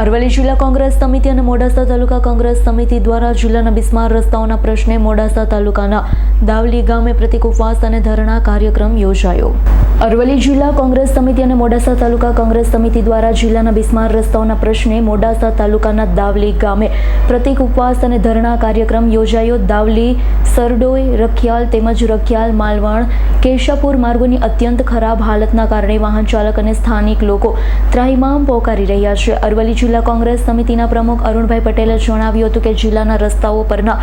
અરવલ્લી જિલ્લા કોંગ્રેસ સમિતિ અને મોડાસા તાલુકા કોંગ્રેસ સમિતિ દ્વારા જિલ્લાના બિસ્માર રસ્તાઓના પ્રશ્ને મોડાસા તાલુકાના દાવલી ગામે પ્રતિક ઉપવાસ અને ધરણા કાર્યક્રમ યોજાયો. અરવલ્લી જિલ્લા કોંગ્રેસ સમિતિ અને મોડાસા તાલુકા કોંગ્રેસ સમિતિ દ્વારા જિલ્લાના બિસ્માર રસ્તાઓના પ્રશ્ને મોડાસા તાલુકાના દાવલી ગામે પ્રતિક ઉપવાસ અને ધરણા કાર્યક્રમ યોજાયો. દાવલી, સરડોઈ, રખિયાલ તેમજ રખિયાલ, માલવણ, કેશાપુર માર્ગોની અત્યંત ખરાબ હાલતના કારણે વાહન ચાલક અને સ્થાનિક લોકો ત્રાહિમામ પોકારી રહ્યા છે. અરવલ્લી જિલ્લા કોંગ્રેસ સમિતિના પ્રમુખ અરુણભાઈ પટેલે જણાવ્યું હતું કે જિલ્લાના રસ્તાઓ પરના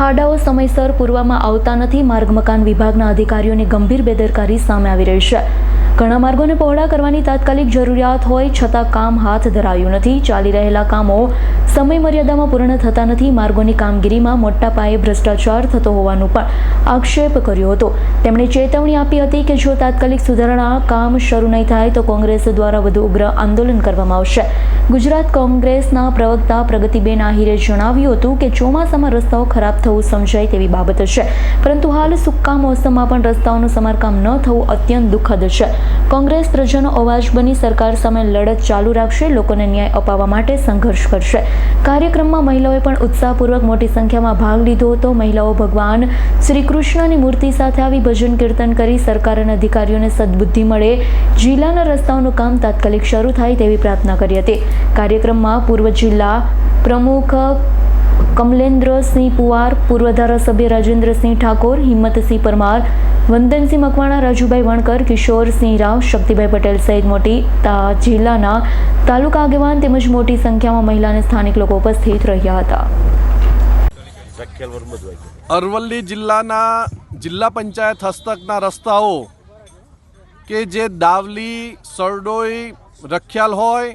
ખાડાઓ સમયસર પૂરવામાં આવતા નથી. માર્ગ મકાન વિભાગના અધિકારીઓની ગંભીર બેદરકારી સામે આવી રહી છે. Poxa, ઘણા માર્ગોને પહોળા કરવાની તાત્કાલિક જરૂરિયાત હોય છતાં કામ હાથ ધરાયું નથી. ચાલી રહેલા કામો સમય મર્યાદામાં પૂર્ણ થતા નથી. માર્ગોની કામગીરીમાં મોટા પાયે ભ્રષ્ટાચાર થતો હોવાનું પણ આક્ષેપ કર્યો હતો. તેમણે ચેતવણી આપી હતી કે જો તાત્કાલિક સુધારણા કામ શરૂ નહીં થાય તો કોંગ્રેસ દ્વારા વધુ ઉગ્ર આંદોલન કરવામાં આવશે. ગુજરાત કોંગ્રેસના પ્રવક્તા પ્રગતિબેન આહિરે જણાવ્યું હતું કે ચોમાસામાં રસ્તાઓ ખરાબ થવું સમજાય તેવી બાબત છે. પરંતુ હાલ સુક્કા મોસમમાં પણ રસ્તાઓનું સમારકામ ન થવું અત્યંત દુઃખદ છે. કોંગ્રેસ પ્રજાનો અવાજ બની સરકાર સામે લડત ચાલુ રાખશે, લોકોને ન્યાય અપાવવા માટે સંઘર્ષ કરશે. કાર્યક્રમમાં મહિલાઓએ પણ ઉત્સાહપૂર્વક મોટી સંખ્યામાં ભાગ લીધો હતો. મહિલાઓ ભગવાન શ્રી કૃષ્ણની મૂર્તિ સાથે આવી ભજન કીર્તન કરી સરકાર અને અધિકારીઓને સદબુદ્ધિ મળે. જિલ્લાના રસ્તાઓનું કામ તાત્કાલિક શરૂ થાય તેવી પ્રાર્થના કરી હતી. કાર્યક્રમમાં પૂર્વ જિલ્લા પ્રમુખ કમલેન્દ્રસિંહ પુવાર, પૂર્વ ધારાસભ્ય રાજેન્દ્રસિંહ ઠાકોર, હિંમતસિંહ પરમાર, વંદનસિંહ મકવાણા, રાજુભાઈ વણકર, કિશોરસિંહ રાવ, શક્તિભાઈ પટેલ સહિત મોટી જિલ્લાના તાલુકા આગેવાન તેમજ મોટી સંખ્યામાં મહિલા અને સ્થાનિક લોકો ઉપસ્થિત રહ્યા હતા. અરવલ્લી જિલ્લાના જિલ્લા પંચાયત હસ્તકના રસ્તાઓ કે જે દાવલી, સરડોઈ, રખિયાલ હોય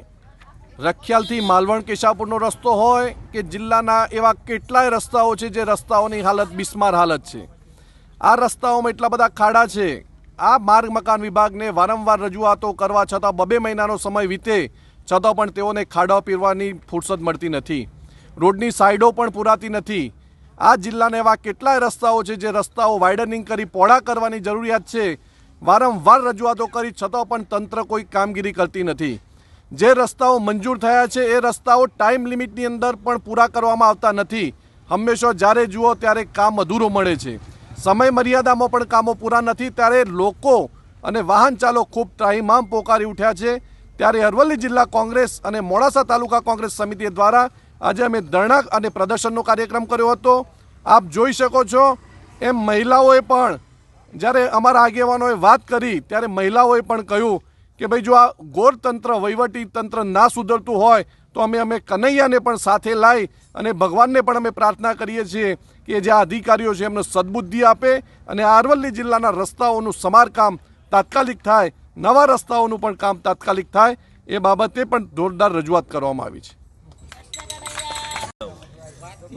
રખિયાલથી માલવણ કેશાપુરનો રસ્તો હોય કે જિલ્લાના એવા કેટલાય રસ્તાઓ છે જે રસ્તાઓની હાલત બિસ્માર હાલત છે. આ રસ્તાઓમાં એટલા બધા ખાડા છે. આ માર્ગ મકાન વિભાગને વારંવાર રજૂઆતો કરવા છતાં બબે મહિનાનો સમય વીતે છતાં પણ તેઓને ખાડા પીરવાની ફુરસદ મળતી નથી. રોડની સાઈડો પણ પૂરાતી નથી. આ જિલ્લાના એવા કેટલાય રસ્તાઓ છે જે રસ્તાઓ વાઇડનિંગ કરી પહોળા કરવાની જરૂરિયાત છે. વારંવાર રજૂઆતો કરી છતાં પણ તંત્ર કોઈ કામગીરી કરતી નથી. જે રસ્તાઓ મંજૂર થયા છે, એ રસ્તાઓ ટાઈમ લિમિટની અંદર પણ પૂરા કરવામાં આવતા નથી. હંમેશા જ્યારે જુઓ ત્યારે કામ અધૂરો મળે છે. સમય મર્યાદામાં પણ કામો પૂરા નથી, ત્યારે લોકો અને વાહન ચાલકો ખૂબ ત્રાહીમામ પોકારી ઉઠ્યા છે. ત્યારે અરવલ્લી જિલ્લા કોંગ્રેસ અને મોડાસા તાલુકા કોંગ્રેસ સમિતિ દ્વારા આજે અમે ધરણા અને પ્રદર્શનનો કાર્યક્રમ કર્યો હતો. આપ જોઈ શકો છો, એમ મહિલાઓએ પણ જ્યારે અમારા આગેવાનોએ વાત કરી, ત્યારે મહિલાઓએ પણ કહ્યું કે ભાઈ જો આ ગોરતંત્ર, વહીવટી તંત્ર ના સુધરતું હોય, તો અમે અમે કનૈયાને પણ સાથે લાવી અને ભગવાનને પણ અમે પ્રાર્થના કરીએ છીએ કે જે આ અધિકારીઓ છે એમને સદબુદ્ધિ આપે અને અરવલ્લી જિલ્લાના રસ્તાઓનું સમારકામ તાત્કાલિક થાય, નવા રસ્તાઓનું પણ કામ તાત્કાલિક થાય, એ બાબતે પણ જોરદાર રજૂઆત કરવામાં આવી છે.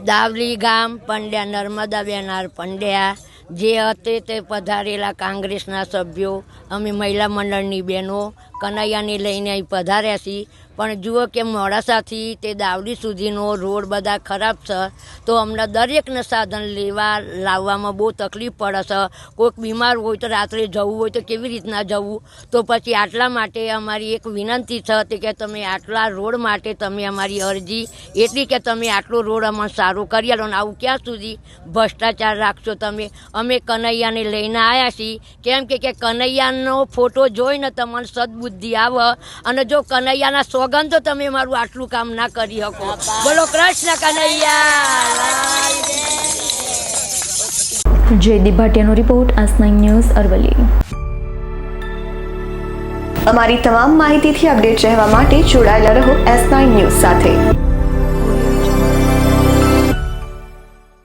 દાવલી ગામ, પંડ્યા નર્મદાબેન આર પંડ્યા. જે હતે તે પધારેલા કોંગ્રેસના સભ્યો અમે મહિલા મંડળની બહેનો કનૈયાને લઈને અહીં પધાર્યા છીએ. પણ જુઓ કે મોડાસાથી તે દાવડી સુધીનો રોડ બધા ખરાબ છે. તો અમને દરેકને સાધન લેવા, લાવવામાં બહુ તકલીફ પડે છે. કોઈક બીમાર હોય તો રાત્રે જવું હોય તો કેવી રીતના જવું? તો પછી આટલા માટે અમારી એક વિનંતી છે કે તમે આટલા રોડ માટે તમે અમારી અરજી એટલી કે તમે આટલો રોડ અમને સારો કરી આલો ને આવું ક્યાં સુધી ભ્રષ્ટાચાર રાખશો તમે? અમે કનૈયાને લઈને આવ્યા છીએ. કેમ કે કે કનૈયાનો ફોટો જોઈને તમને સદબુદ્ધિ આવે અને જો કનૈયાના સોગંદ તમે મારું આટલું કામ ના કરી શકો. બોલો કૃષ્ણ કનૈયા. જયદીપ ભાટિયાનો રિપોર્ટ આસ ન્યૂઝ અરવલ્લી. અમારી તમામ માહિતીથી અપડેટ રહેવા માટે જોડાયેલા રહો એસ નાઇન ન્યૂઝ સાથે.